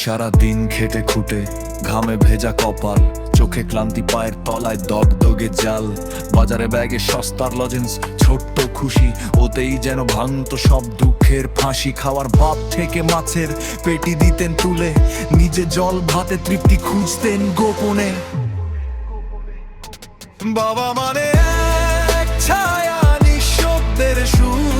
সারা দিন খেটে খুঁটে, ঘামে ভেজা কপাল, চোখে ক্লান্তি পায়ের তলায় দগ দগে জাল। বাজারে ব্যাগে সস্তার লজেন্স, ছোট্ট খুশি, ওতেই যেন ভাঙত সব দুঃখের ফাঁসি। খাওয়ার বাপ থেকে মাছের পেটি দিতেন তুলে, নিজে জল ভাতে তৃপ্তি খুঁজতেন গোপনে। বাবা মানে ছায়া নিঃশব্দের সুর।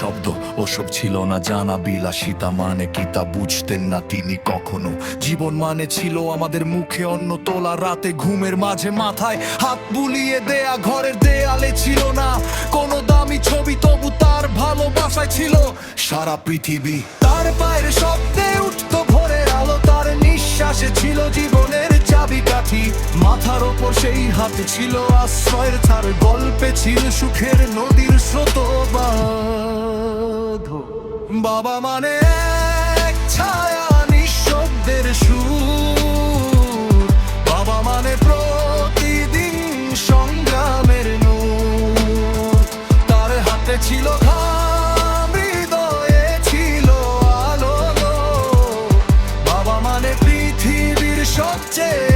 শব্দ, ওসব ছিল না জানা। বিলাসিতা মানে কি তা বুঝতেন না তিনি কখনো। জীবন মানে ছিল আমাদের মুখে অন্ন তোলা, রাতে ঘুমের মাঝে মাথায় হাত বুলিয়ে দেয়া। ঘরের দেয়ালে ছিল না কোনো দামি ছবি তার ভালোবাসায় ছিল সারা পৃথিবী। তার পায়ের শব্দে উঠত ভোরের আলো, তার নিঃশ্বাসে ছিল জীবনের চাবি কাঠি মাথার ওপর সেই হাত ছিল আশ্রয়ের তার গল্পে ছিল সুখের নদীর স্রোত বাবা মানে এক ছায়া। Don't take.